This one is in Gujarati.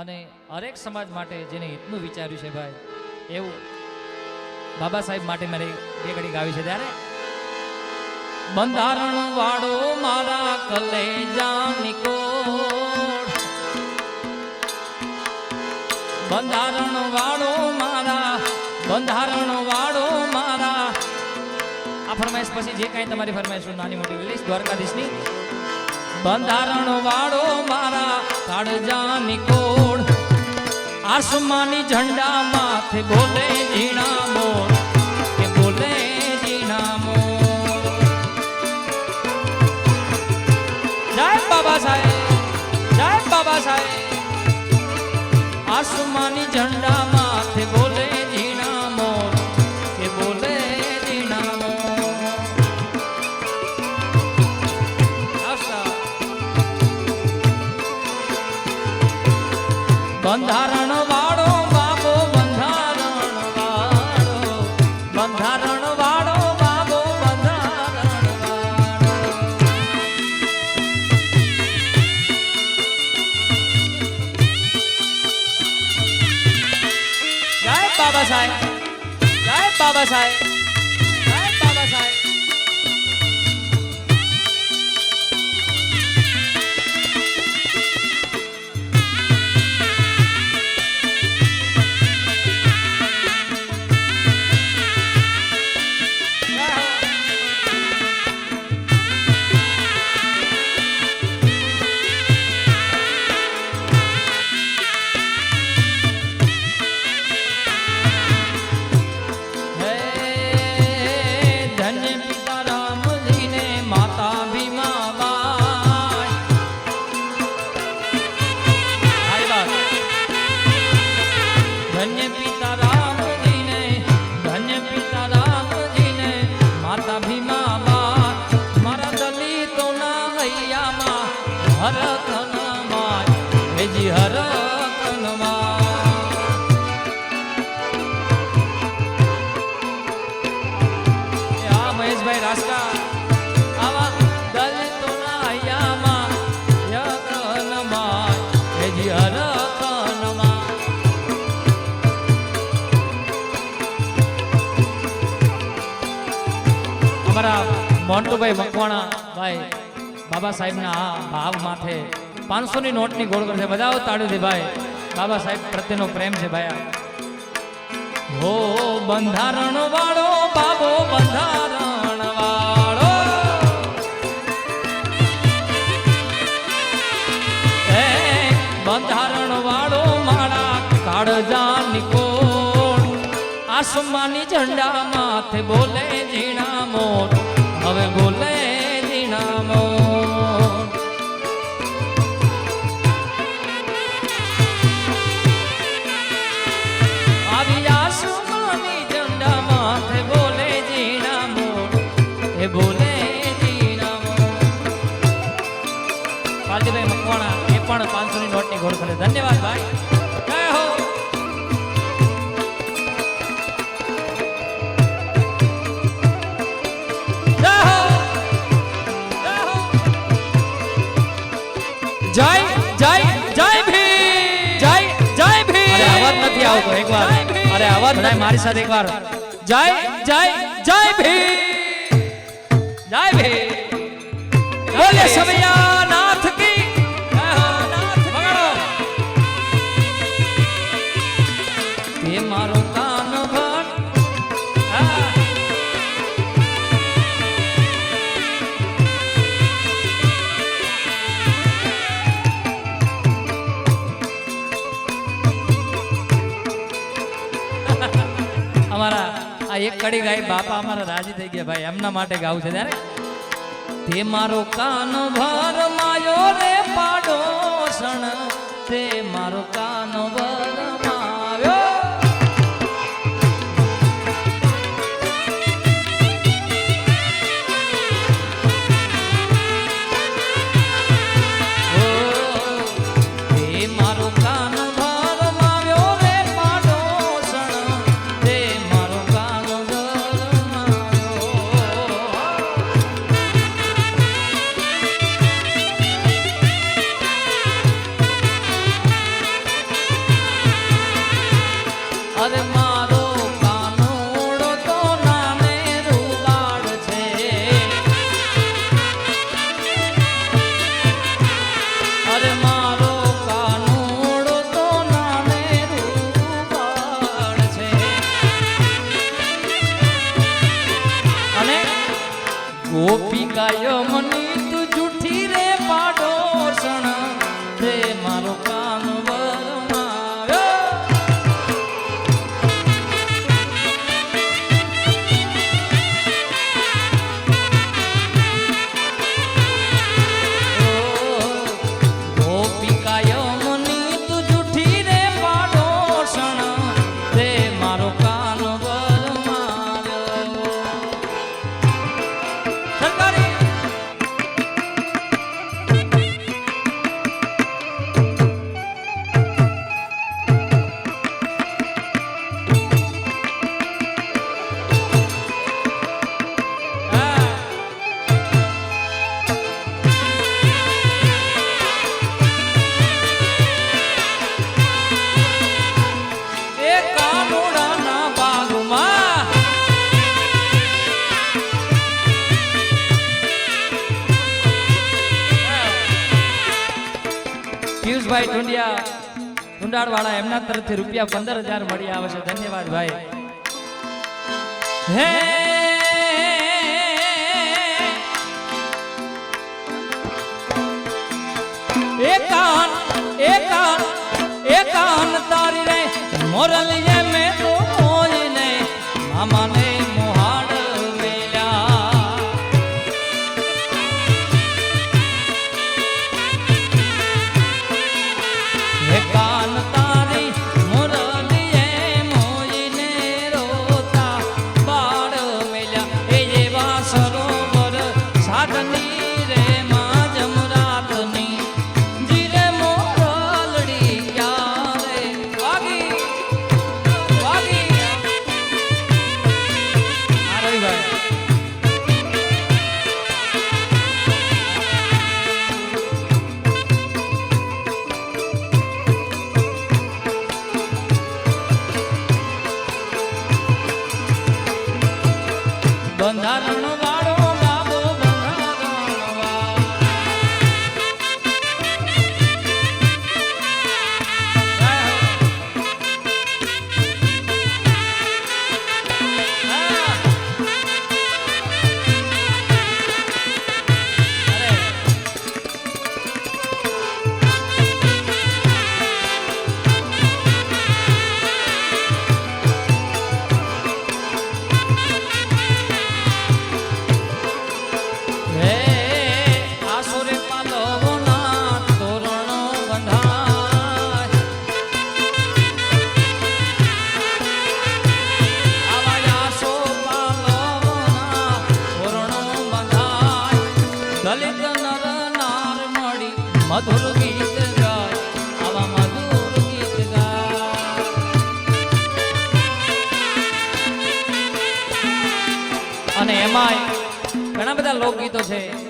અને હરેક સમાજ માટે જેને હિતનું વિચાર્યું છે ભાઈ, એવું બાબા સાહેબ માટે મારે બે ઘડી ગાવી છે ત્યારે. બંધારણ વાળો મારા કલેજાની કોડ બંધારણ વાળો મારા, બંધારણ વાળો મારા. આ ફરમાઈશ પછી જે કાંઈ તમારી ફરમાઈશ નાની મોટી લઈશ દ્વારકાધીશની બંધારણ વાળો મારા કાળજાની કોડ આસમાની ઝંડા માથે બોલે ઝીણા મોર? બાબા સાહેબ, જય બાબા સાહેબ. આસમાની ઝંડા જય હરકના માય વેજી હરકન માય આ મહેશભાઈ રાસકા આવા દલિતોના હૈયામાં યકનમાં હેજી હરકનમાં અમારા મોન્ટુભાઈ મકવાણા, ભાઈ. બાબા સાહેબના આ ભાવ માથે પાંચસોની નોટની ગોળ કરશે બધા તાળીથી ભાઈ. બાબા સાહેબ, પ્રત્યેનો પ્રેમ છે ભાઈ હો બંધારણ વાળો બાબો બંધારણ વાળો હે બંધારણ વાળો મારા કાળજા કોણ? આસમાની ઝંડા માથે બોલે ઝીણા મોટ. હવે બોલે ઝીણા મોર ધન્યવાદ ભાઈ જય હો જય હો જય હો જય જય જય ભીમ જય જય ભીમ અરે અવાજ નથી આવતો એકવાર અરે અવાજ બધા મારી સાથે એકવાર જય જય જય ભીમ જય ભીમ બોલે સભૈયા એક કડી ગાય બાપા અમારા રાજી થઈ ગયા ભાઈ, એમના માટે ગાવું છે ત્યારે. તે મારો કાન ભર માયો રે પાડોસણ. તે મારો કાન ભર মনে પિયુષભાઈ ઢુંડિયા ઢુંડાળ વાળા એમના તરફથી રૂપિયા પંદર હજાર મળી આવે છે ધન્યવાદ ભાઈ હે એકાન એકાન એકાન તારી રે મોરલીએ મેં તો મોઈને મામાને બંધારણ દલિત નર નાર મળી મધુર ગીત આવા મધુર અને એમાંય ઘણા બધા લોકગીતો છે.